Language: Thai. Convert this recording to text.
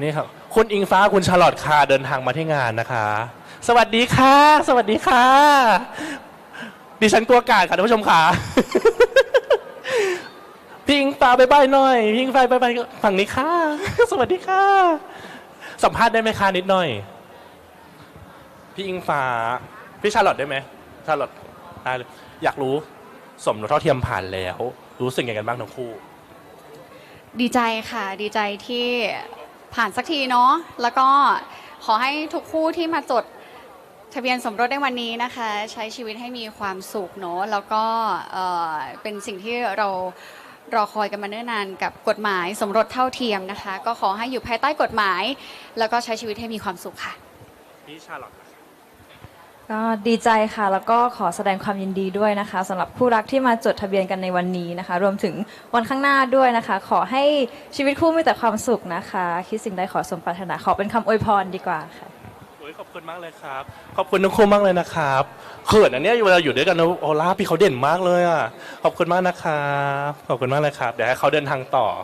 นี่ครับ คุณอิงฟ้าคุณชาลอตค่ะเดินทางมาที่งานนะคะ สวัสดีค่ะ สวัสดีค่ะ ดิฉันกลัวกาดค่ะท่านผู้ชมค่ะพี่อิงฟ้าบายบายหน่อยพี่อิงฟ้าบายบายฝั่งนี้ค่ะ สวัสดีค่ะ สัมภาษณ์ได้ไหมคะนิดหน่อย พี่อิงฟ้าพี่ชาลอตได้ไหมชาลอตได้เลยอยากรู้สมรสเท่าเทียมผ่านแล้ว รู้สึกยังไงกันบ้างทั้งคู่ ดีใจค่ะ ดีใจที่ ผ่านสักทีเนาะแล้วก็ขอให้ทุกคู่ที่มาจดทะเบียนสมรสในวันนี้นะคะ ใช้ชีวิตให้มีความสุขเนาะแล้วก็เอ่อเป็นสิ่งที่เรารอคอยกันมาเนิ่นนานกับกฎหมายสมรสเท่าเทียมนะคะ ก็ขอให้อยู่ภายใต้กฎหมาย แล้วก็ใช้ชีวิตให้มีความสุขค่ะ พี่ชาลอต ก็ดีใจค่ะ แล้วก็ขอแสดงความยินดีด้วยนะคะสำหรับคู่รักที่มาจดทะเบียนกันในวันนี้นะคะ รวมถึงวันข้างหน้าด้วยนะคะ ขอให้ชีวิตคู่มีแต่ความสุขนะคะ คิดสิ่งใดขอสมปรารถนาขอเป็นคำอวยพรดีกว่าค่ะ โอ้ยขอบคุณมากเลยครับ ขอบคุณทั้งคู่มากเลยนะครับเขินอันเนี้ยเวลาอยู่ด้วยกันนะโอล่าพี่เขาเด่นมากเลยอะ ขอบคุณมากนะครับ ขอบคุณมากเลยครับ เดี๋ยวให้เขาเดินทางต่อ